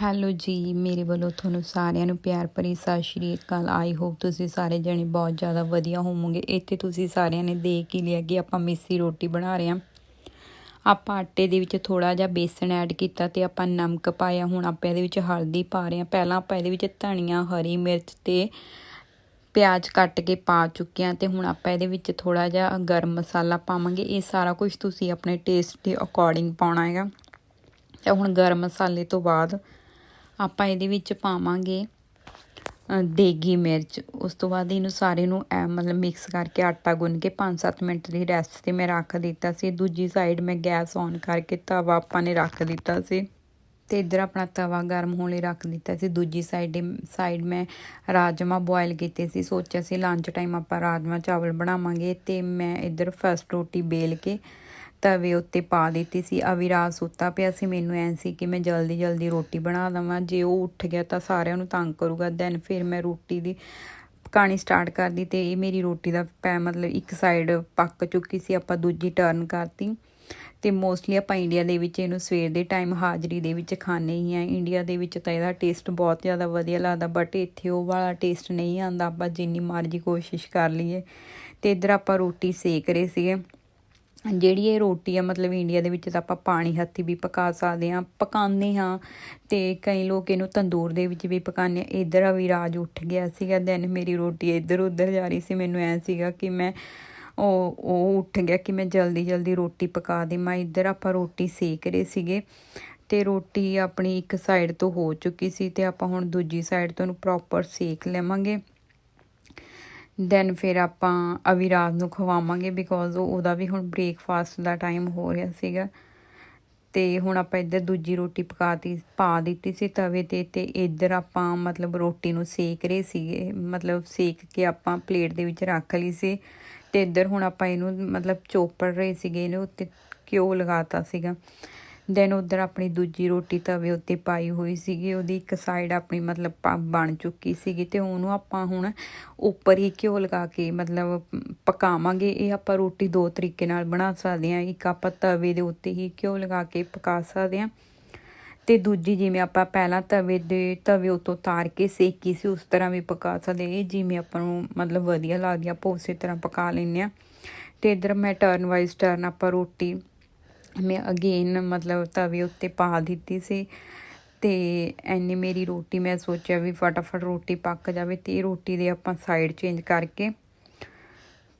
Hello ਜੀ, ਮੇਰੇ ਵੱਲੋਂ ਤੁਹਾਨੂੰ ਸਾਰਿਆਂ ਨੂੰ ਪਿਆਰ ਭਰੀ ਸਤਿ ਸ਼੍ਰੀ ਅਕਾਲ। ਆਈ ਹੋਪ ਤੁਸੀਂ ਸਾਰੇ ਜਣੇ ਬਹੁਤ ਜ਼ਿਆਦਾ ਵਧੀਆ ਹੋਵੋਗੇ। ਇੱਥੇ ਤੁਸੀਂ ਸਾਰਿਆਂ ਨੇ ਦੇਖ ਹੀ ਲਿਆ ਕਿ ਆਪਾਂ ਮਿੱਸੀ ਰੋਟੀ ਬਣਾ ਰਹੇ ਹਾਂ। ਆਪਾਂ ਆਟੇ ਦੇ ਵਿੱਚ ਥੋੜਾ ਜਿਹਾ ਬੇਸਣ ਐਡ ਕੀਤਾ ਤੇ ਆਪਾਂ ਨਮਕ ਪਾਇਆ। ਹੁਣ ਆਪਾਂ ਇਹਦੇ ਵਿੱਚ ਹਲਦੀ ਪਾ ਰਹੇ ਹਾਂ। ਪਹਿਲਾਂ ਆਪਾਂ ਇਹਦੇ ਵਿੱਚ ਧਨੀਆ, ਹਰੀ ਮਿਰਚ ਤੇ ਪਿਆਜ਼ ਕੱਟ ਕੇ ਪਾ ਚੁੱਕੇ ਹਾਂ ਤੇ ਹੁਣ ਆਪਾਂ ਇਹਦੇ ਵਿੱਚ ਥੋੜਾ ਜਿਹਾ ਗਰਮ ਮਸਾਲਾ ਪਾਵਾਂਗੇ। ਇਹ ਸਾਰਾ ਕੁਝ ਤੁਸੀਂ ਆਪਣੇ ਟੇਸਟ ਦੇ ਅਕੋਰਡਿੰਗ ਪਾਉਣਾ ਹੈਗਾ। ਤੇ ਹੁਣ ਗਰਮ ਮਸਾਲੇ ਤੋਂ ਬਾਅਦ ਆਪਾਂ ਇਹਦੇ ਵਿੱਚ ਪਾਵਾਂਗੇ ਦੇਗੀ ਮਿਰਚ। ਉਸ ਤੋਂ ਬਾਅਦ ਇਹਨੂੰ ਸਾਰੇ ਨੂੰ ਐ ਮਤਲਬ ਮਿਕਸ ਕਰਕੇ ਆਟਾ ਗੁੰਨ ਕੇ 5-7 ਮਿੰਟ ਦੀ ਰੈਸਟ ਤੇ ਮੈਂ ਰੱਖ ਦਿੱਤਾ ਸੀ। ਦੂਜੀ ਸਾਈਡ ਮੈਂ ਗੈਸ ਔਨ ਕਰਕੇ ਤਵਾ ਆਪਾਂ ਨੇ ਰੱਖ ਦਿੱਤਾ ਸੀ। ਤੇ ਇਧਰ ਆਪਣਾ ਤਵਾ ਗਰਮ ਹੋਣ ਲਈ ਰੱਖ ਦਿੱਤਾ ਸੀ। ਦੂਜੀ ਸਾਈਡ ਸਾਈਡ ਮੈਂ ਰਾਜਮਾ ਬੋਇਲ ਕੀਤੇ ਸੀ। ਸੋਚਿਆ ਸੀ ਲੰਚ ਟਾਈਮ ਆਪਾਂ ਰਾਜਮਾ ਚਾਵਲ ਬਣਾਵਾਂਗੇ ਤੇ ਮੈਂ ਇਧਰ ਫਸਟ ਰੋਟੀ ਬੇਲ ਕੇ ਤਵੇ ਉੱਤੇ ਪਾ ਦਿੱਤੀ ਸੀ ਅਵਿਰਾਜ ਸੁੱਤਾ ਪਿਆ ਸੀ, ਮੈਨੂੰ ਐਂ ਸੀ ਕਿ ਮੈਂ ਜਲਦੀ ਜਲਦੀ ਰੋਟੀ ਬਣਾ ਦਵਾਂ ਜੇ ਉਹ ਉੱਠ ਗਿਆ ਤਾਂ ਸਾਰਿਆਂ ਨੂੰ ਤੰਗ ਕਰੂਗਾ ਦੈਨ ਫਿਰ ਮੈਂ ਰੋਟੀ ਦੀ ਪਕਾਣੀ ਸਟਾਰਟ ਕਰਦੀ ਤੇ ਇਹ ਮੇਰੀ ਰੋਟੀ ਦਾ ਪੈ ਮਤਲਬ ਇੱਕ ਸਾਈਡ ਪੱਕ ਚੁੱਕੀ ਸੀ, ਆਪਾਂ ਦੂਜੀ ਟਰਨ ਕਰਤੀ ਤੇ ਮੋਸਟਲੀ ਆਪਾਂ ਇੰਡੀਆ ਦੇ ਵਿੱਚ ਇਹਨੂੰ ਸਵੇਰ ਦੇ ਟਾਈਮ ਹਾਜ਼ਰੀ ਦੇ ਵਿੱਚ ਖਾਣੇ ਹੀ ਆ ਇੰਡੀਆ ਦੇ ਵਿੱਚ ਤਾਂ ਇਹਦਾ ਟੇਸਟ ਬਹੁਤ ਜ਼ਿਆਦਾ ਵਧੀਆ ਲੱਗਦਾ ਬਟ ਇੱਥੇ ਉਹ ਵਾਲਾ ਟੇਸਟ ਨਹੀਂ ਆਉਂਦਾ, ਆਪਾਂ ਜਿੰਨੀ ਮਰਜ਼ੀ ਕੋਸ਼ਿਸ਼ ਕਰ ਲਈਏ ਤੇ ਇਧਰ ਆਪਾਂ ਰੋਟੀ ਸੇਕ ਰਹੇ ਸੀਗੇ। ਜਿਹੜੀ ਇਹ ਰੋਟੀ ਆ, ਮਤਲਬ ਇੰਡੀਆ ਦੇ ਵਿੱਚ ਤਾਂ ਆਪਾਂ ਪਾਣੀ ਹੱਥੀ ਵੀ ਪਕਾ ਸਕਦੇ ਹਾਂ, ਪਕਾਉਂਦੇ ਹਾਂ ਤੇ ਕਈ ਲੋਕ ਇਹਨੂੰ ਤੰਦੂਰ ਦੇ ਵਿੱਚ ਵੀ ਪਕਾਉਂਦੇ ਆ ਇਧਰ ਰਾਜ ਉੱਠ ਗਿਆ ਸੀਗਾ ਦੈਨ ਮੇਰੀ ਰੋਟੀ ਇੱਧਰ ਉੱਧਰ ਜਾ ਰਹੀ ਸੀ। ਮੈਨੂੰ ਐ ਸੀਗਾ ਕਿ ਮੈਂ ਉਹ ਉਹ ਉੱਠ ਗਿਆ ਕਿ ਮੈਂ ਜਲਦੀ ਜਲਦੀ ਰੋਟੀ ਪਕਾ ਦੇਵਾਂ ਇੱਧਰ ਆਪਾਂ ਰੋਟੀ ਸੇਕ ਰਹੇ ਸੀਗੇ ਤੇ ਰੋਟੀ ਆਪਣੀ ਇੱਕ ਸਾਈਡ ਤੋਂ ਹੋ ਚੁੱਕੀ ਸੀ ਤੇ ਆਪਾਂ ਹੁਣ ਦੂਜੀ ਸਾਈਡ ਤੋਂ ਉਹਨੂੰ ਪ੍ਰੋਪਰ ਸੇਕ ਲਵਾਂਗੇ। ਦੈਨ ਫਿਰ ਆਪਾਂ ਅਵਿਰਾਜ ਨੂੰ ਖਵਾਵਾਂਗੇ ਬਿਕੋਜ਼ ਉਹਦਾ ਵੀ ਹੁਣ ਬ੍ਰੇਕਫਾਸਟ ਦਾ ਟਾਈਮ ਹੋ ਰਿਹਾ ਸੀਗਾ। ਤੇ ਹੁਣ ਆਪਾਂ ਇੱਧਰ ਦੂਜੀ ਰੋਟੀ ਪਕਾਤੀ, ਪਾ ਦਿੱਤੀ ਸੀ ਤਵੇ ਤੇ ਤੇ ਇੱਧਰ ਆਪਾਂ ਮਤਲਬ ਰੋਟੀ ਨੂੰ ਸੇਕ ਰਹੇ ਸੀਗੇ। ਮਤਲਬ ਸੇਕ ਕੇ ਆਪਾਂ ਪਲੇਟ ਦੇ ਵਿੱਚ ਰੱਖ ਲਈ ਸੀ। ਤੇ ਇੱਧਰ ਹੁਣ ਆਪਾਂ ਇਹਨੂੰ ਮਤਲਬ ਚੋਪੜ ਰਹੇ ਸੀਗੇ, ਇਹਨੂੰ ਉੱਤੇ ਘਿਓ ਲਗਾਤਾ ਸੀਗਾ। ਦੈਨ ਉਧਰ ਆਪਣੀ ਦੂਜੀ ਰੋਟੀ ਤਵੇ ਉੱਤੇ ਪਾਈ ਹੋਈ ਸੀਗੀ। ਉਹਦੀ ਇੱਕ ਸਾਈਡ ਆਪਣੀ ਮਤਲਬ ਬਣ ਚੁੱਕੀ ਸੀਗੀ ਤੇ ਉਹਨੂੰ ਆਪਾਂ ਹੁਣ ਉੱਪਰ ਹੀ ਘਿਓ ਲਗਾ ਕੇ ਮਤਲਬ ਪਕਾਵਾਂਗੇ। ਇਹ ਆਪਾਂ ਰੋਟੀ ਦੋ ਤਰੀਕੇ ਨਾਲ ਬਣਾ ਸਕਦੇ ਹਾਂ। ਇੱਕ ਆਪਾਂ ਤਵੇ ਦੇ ਉੱਤੇ ਹੀ ਘਿਓ ਲਗਾ ਕੇ ਪਕਾ ਸਕਦੇ ਹਾਂ। ਤੇ ਦੂਜੀ ਜਿਵੇਂ ਆਪਾਂ ਪਹਿਲਾਂ ਤਵੇ ਦੇ ਤਵੇ ਉਤੋਂ ਤਾਰ ਕੇ ਸੇਕੀ ਸੀ, ਉਸ ਤਰ੍ਹਾਂ ਵੀ ਪਕਾ ਸਕਦੇ ਇਹ ਜਿਵੇਂ ਆਪਾਂ ਨੂੰ ਮਤਲਬ ਵਧੀਆ ਲੱਗਦੀ ਆਪਾਂ ਉਸੇ ਤਰ੍ਹਾਂ ਪਕਾ ਲੈਂਦੇ ਆ ਤੇ ਇਧਰ ਮੈਂ ਟਰਨ ਵਾਈਜ਼ ਟਰਨ ਆਪਾਂ ਰੋਟੀ ਮੈਂ ਅਗੇਨ ਮਤਲਬ ਤਵੇ ਉੱਤੇ ਪਾ ਦਿੱਤੀ ਸੀ ਤੇ ਐਨੀ ਮੇਰੀ ਰੋਟੀ ਮੈਂ ਸੋਚਿਆ ਵੀ ਫਟਾਫਟ ਰੋਟੀ ਪੱਕ ਜਾਵੇ ਤੇ ਰੋਟੀ ਦੇ ਆਪਾਂ ਸਾਈਡ ਚੇਂਜ ਕਰਕੇ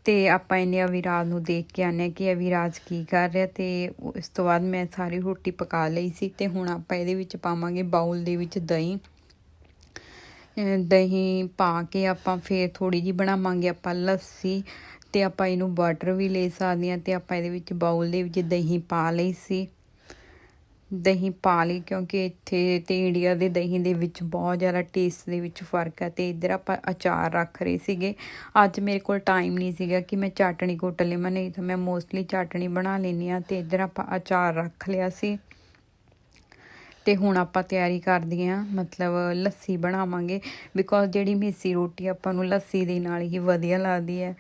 ਤੇ ਆਪਾਂ ਇਹਨੇ ਅਵਿਰਾਜ ਨੂੰ ਦੇਖ ਕੇ ਆਨੇ ਕਿ ਅਵਿਰਾਜ ਕੀ ਕਰ ਰਿਹਾ ਤੇ ਇਸ ਤੋਂ ਬਾਅਦ ਮੈਂ ਸਾਰੀ ਰੋਟੀ ਪਕਾ ਲਈ ਸੀ ਤੇ ਹੁਣ ਆਪਾਂ ਇਹਦੇ ਵਿੱਚ ਪਾਵਾਂਗੇ ਬਾਉਲ ਦੇ ਵਿੱਚ ਦਹੀਂ। ਦਹੀਂ ਪਾ ਕੇ ਆਪਾਂ ਫੇਰ ਥੋੜੀ ਜੀ ਬਣਾਵਾਂਗੇ ਆਪਾਂ ਲੱਸੀ ਤੇ ਆਪਾਂ ਇਹਨੂੰ ਬਟਰ ਵੀ ਲੈ ਸਕਦੇ ਹਾਂ ਤੇ ਆਪਾਂ ਇਹਦੇ ਵਿੱਚ ਬਾਉਲ ਦੇ ਵਿੱਚ ਦਹੀਂ ਪਾ ਲਈ ਸੀ। ਦਹੀਂ ਪਾ ਲਈ ਕਿਉਂਕਿ ਇੱਥੇ ਤੇ ਇੰਡੀਆ ਦੇ ਦਹੀਂ ਦੇ ਵਿੱਚ ਬਹੁਤ ਜ਼ਿਆਦਾ ਟੇਸਟ ਦੇ ਵਿੱਚ ਫ਼ਰਕ ਹੈ ਤੇ ਇੱਧਰ ਆਪਾਂ ਅਚਾਰ ਰੱਖ ਰਹੇ ਸੀਗੇ। ਅੱਜ ਮੇਰੇ ਕੋਲ ਟਾਈਮ ਨਹੀਂ ਸੀਗਾ ਕਿ ਮੈਂ ਚਾਟਣੀ ਕੁੱਟ ਲਵਾਂ ਨਹੀਂ ਤਾਂ ਮੈਂ ਮੋਸਟਲੀ ਚਾਟਣੀ ਬਣਾ ਲੈਂਦੀ ਆ ਤੇ ਇੱਧਰ ਆਪਾਂ ਅਚਾਰ ਰੱਖ ਲਿਆ ਸੀ। ਤੇ ਹੁਣ ਆਪਾਂ ਤਿਆਰੀ ਕਰਦੇ ਆਂ ਮਤਲਬ ਲੱਸੀ ਬਣਾਵਾਂਗੇ। ਬਿਕੋਜ਼ ਜਿਹੜੀ ਮੇਸੀ ਰੋਟੀ ਆਪਾਂ ਨੂੰ ਲੱਸੀ ਦੇ ਨਾਲ ਹੀ ਵਧੀਆ ਲੱਗਦੀ ਹੈ।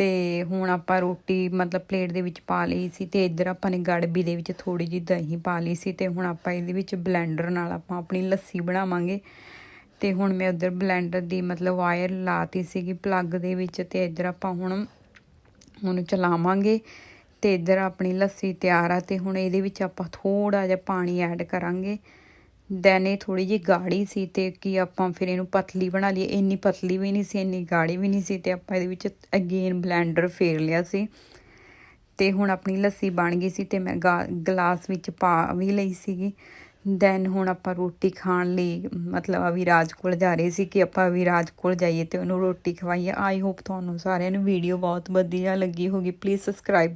ਤੇ ਹੁਣ ਆਪਾਂ ਰੋਟੀ ਮਤਲਬ ਪਲੇਟ ਦੇ ਵਿੱਚ ਪਾ ਲਈ ਸੀ ਤੇ ਇੱਧਰ ਆਪਾਂ ਨੇ ਗੜਬੀ ਦੇ ਵਿੱਚ ਥੋੜੀ ਜਿਹੀ ਦਹੀਂ ਪਾ ਲਈ ਸੀ ਤੇ ਹੁਣ ਆਪਾਂ ਇਹਦੇ ਵਿੱਚ ਬਲੈਂਡਰ ਨਾਲ ਆਪਾਂ ਆਪਣੀ ਲੱਸੀ ਬਣਾਵਾਂਗੇ। ਤੇ ਹੁਣ ਮੈਂ ਉਧਰ ਬਲੈਂਡਰ ਦੀ ਮਤਲਬ ਵਾਇਰ ਲਾਤੀ ਸੀਗੀ ਪਲੱਗ ਦੇ ਵਿੱਚ ਤੇ ਇੱਧਰ ਆਪਾਂ ਹੁਣ ਉਹਨੂੰ ਚਲਾਵਾਂਗੇ। ਤੇ ਇੱਧਰ ਆਪਣੀ ਲੱਸੀ ਤਿਆਰ ਆ ਤੇ ਹੁਣ ਇਹਦੇ ਵਿੱਚ ਆਪਾਂ ਥੋੜਾ ਜਿਹਾ ਪਾਣੀ ਐਡ ਕਰਾਂਗੇ। ਦੈਨ ਇਹ ਥੋੜੀ ਜੀ ਗਾੜੀ ਸੀ ਤੇ ਕਿ ਆਪਾਂ ਫਿਰ ਇਹਨੂੰ ਪਤਲੀ ਬਣਾ ਲਈ ਇੰਨੀ ਪਤਲੀ ਵੀ ਨਹੀਂ ਸੀ, ਇੰਨੀ ਗਾੜੀ ਵੀ ਨਹੀਂ ਸੀ ਤੇ ਆਪਾਂ ਇਹਦੇ ਵਿੱਚ ਅਗੇਨ ਬਲੈਂਡਰ ਫੇਰ ਲਿਆ ਸੀ। ਤੇ ਹੁਣ ਆਪਣੀ ਲੱਸੀ ਬਣ ਗਈ ਸੀ ਤੇ ਮੈਂ ਗਲਾਸ ਵਿੱਚ ਪਾ ਵੀ ਲਈ ਸੀਗੀ। ਦੈਨ ਹੁਣ ਆਪਾਂ ਰੋਟੀ ਖਾਣ ਲਈ, ਮਤਲਬ ਅਵਿਰਾਜ ਕੋਲ ਜਾ ਰਹੇ ਸੀ ਕਿ ਆਪਾਂ ਅਵਿਰਾਜ ਕੋਲ ਜਾਈਏ ਤੇ ਉਹਨੂੰ ਰੋਟੀ ਖਵਾਈਏ। ਆਈ ਹੋਪ ਤੁਹਾਨੂੰ ਸਾਰਿਆਂ ਨੂੰ ਵੀਡੀਓ ਬਹੁਤ ਵਧੀਆ ਲੱਗੀ ਹੋਗੀ ਪਲੀਜ਼ ਸਬਸਕ੍ਰਾਈਬ